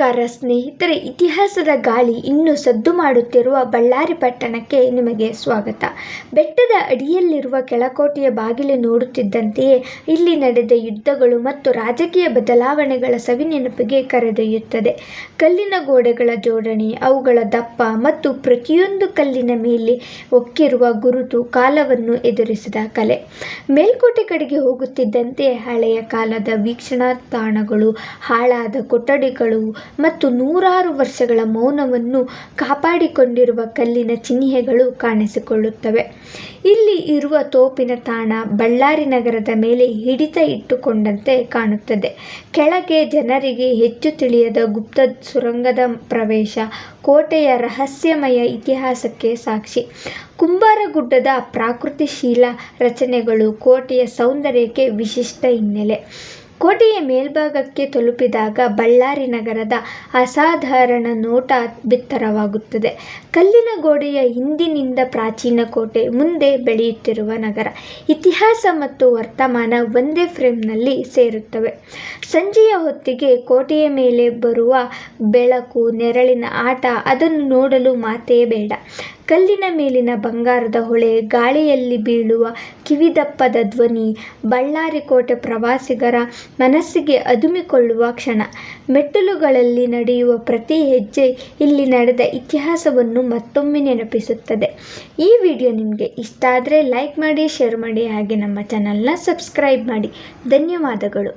ನಮಸ್ಕಾರ, ಸ್ನೇಹಿತರೆ. ಇತಿಹಾಸದ ಗಾಳಿ ಇನ್ನೂ ಸದ್ದು ಮಾಡುತ್ತಿರುವ ಬಳ್ಳಾರಿ ಪಟ್ಟಣಕ್ಕೆ ನಿಮಗೆ ಸ್ವಾಗತ. ಬೆಟ್ಟದ ಅಡಿಯಲ್ಲಿರುವ ಕೆಳಕೋಟೆಯ ಬಾಗಿಲು ನೋಡುತ್ತಿದ್ದಂತೆಯೇ ಇಲ್ಲಿ ನಡೆದ ಯುದ್ಧಗಳು ಮತ್ತು ರಾಜಕೀಯ ಬದಲಾವಣೆಗಳ ಸವಿನೆನಪಿಗೆ ಕರೆದೊಯ್ಯುತ್ತದೆ. ಕಲ್ಲಿನ ಗೋಡೆಗಳ ಜೋಡಣೆ, ಅವುಗಳ ದಪ್ಪ ಮತ್ತು ಪ್ರತಿಯೊಂದು ಕಲ್ಲಿನ ಮೇಲೆ ಒಕ್ಕಿರುವ ಗುರುತು ಕಾಲವನ್ನು ಎದುರಿಸಿದ ಕಲೆ. ಮೇಲ್ಕೋಟೆ ಕಡೆಗೆ ಹೋಗುತ್ತಿದ್ದಂತೆ ಹಳೆಯ ಕಾಲದ ವೀಕ್ಷಣಾ ತಾಣಗಳು, ಹಾಳಾದ ಕೊಠಡಿಗಳು ಮತ್ತು ನೂರಾರು ವರ್ಷಗಳ ಮೌನವನ್ನು ಕಾಪಾಡಿಕೊಂಡಿರುವ ಕಲ್ಲಿನ ಚಿಹ್ನೆಗಳು ಕಾಣಿಸಿಕೊಳ್ಳುತ್ತವೆ. ಇಲ್ಲಿ ಇರುವ ತೋಪಿನ ತಾಣ ಬಳ್ಳಾರಿ ನಗರದ ಮೇಲೆ ಹಿಡಿತ ಇಟ್ಟುಕೊಂಡಂತೆ ಕಾಣುತ್ತದೆ. ಕೆಳಗೆ ಜನರಿಗೆ ಹೆಚ್ಚು ತಿಳಿಯದ ಗುಪ್ತ ಸುರಂಗದ ಪ್ರವೇಶ, ಕೋಟೆಯ ರಹಸ್ಯಮಯ ಇತಿಹಾಸಕ್ಕೆ ಸಾಕ್ಷಿ. ಕುಂಬಾರಗುಡ್ಡದ ಪ್ರಾಕೃತಿಶೀಲ ರಚನೆಗಳು ಕೋಟೆಯ ಸೌಂದರ್ಯಕ್ಕೆ ವಿಶಿಷ್ಟ ಹಿನ್ನೆಲೆ. ಕೋಟೆಯ ಮೇಲ್ಭಾಗಕ್ಕೆ ತಲುಪಿದಾಗ ಬಳ್ಳಾರಿ ನಗರದ ಅಸಾಧಾರಣ ನೋಟ ಬಿತ್ತರವಾಗುತ್ತದೆ. ಕಲ್ಲಿನ ಗೋಡೆಯ ಹಿಂದಿನಿಂದ ಪ್ರಾಚೀನ ಕೋಟೆ ಮುಂದೆ ಬೆಳೆಯುತ್ತಿರುವ ನಗರ. ಇತಿಹಾಸ ಮತ್ತು ವರ್ತಮಾನ ಒಂದೇ ಫ್ರೇಮ್ನಲ್ಲಿ ಸೇರುತ್ತವೆ. ಸಂಜೆಯ ಹೊತ್ತಿಗೆ ಕೋಟೆಯ ಮೇಲೆ ಬರುವ ಬೆಳಕು, ನೆರಳಿನ ಆಟ, ಅದನ್ನು ನೋಡಲು ಮಾತೇ ಬೇಡ. ಕಲ್ಲಿನ ಮೇಲಿನ ಬಂಗಾರದ ಹೊಳೆ, ಗಾಳಿಯಲ್ಲಿ ಬೀಳುವ ಕಿವಿದಪ್ಪದ ಧ್ವನಿ, ಬಳ್ಳಾರಿ ಕೋಟೆ ಪ್ರವಾಸಿಗರ ಮನಸ್ಸಿಗೆ ಅದುಮಿಕೊಳ್ಳುವ ಕ್ಷಣ. ಮೆಟ್ಟಿಲುಗಳಲ್ಲಿ ನಡೆಯುವ ಪ್ರತಿ ಹೆಜ್ಜೆ ಇಲ್ಲಿ ನಡೆದ ಇತಿಹಾಸವನ್ನು ಮತ್ತೊಮ್ಮೆ ನೆನಪಿಸುತ್ತದೆ. ಈ ವಿಡಿಯೋ ನಿಮಗೆ ಇಷ್ಟ ಆದರೆ ಲೈಕ್ ಮಾಡಿ, ಶೇರ್ ಮಾಡಿ ಹಾಗೆ ನಮ್ಮ ಚಾನಲ್ನ ಸಬ್ಸ್ಕ್ರೈಬ್ ಮಾಡಿ. ಧನ್ಯವಾದಗಳು.